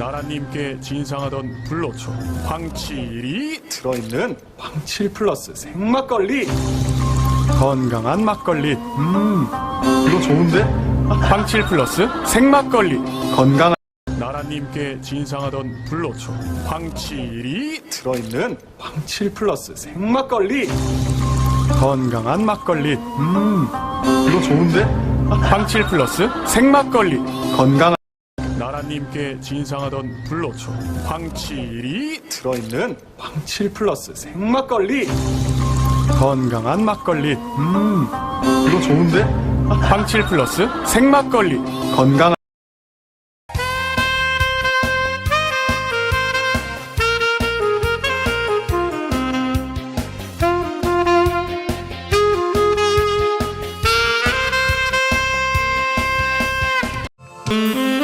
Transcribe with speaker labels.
Speaker 1: 나라님께 진상하던 불로초 황칠이 들어있는 황칠 플러스 생막걸리. 건강한 막걸리. 음 이거 좋은데? 황칠 플러스 생막걸리. 건강한 나라님께 진상하던 불로초 황칠이 들어있는 황칠 플러스 생막걸리. 건강한 막걸리. 음 이거 좋은데? 황칠 플러스 생막걸리. 건강한 하나님께 진상하던 불로초 황칠이 들어있는 황칠 플러스 생막걸리 건강한 막걸리 음 이거 좋은데? 황칠 플러스 생막걸리 건강한 mm -hmm.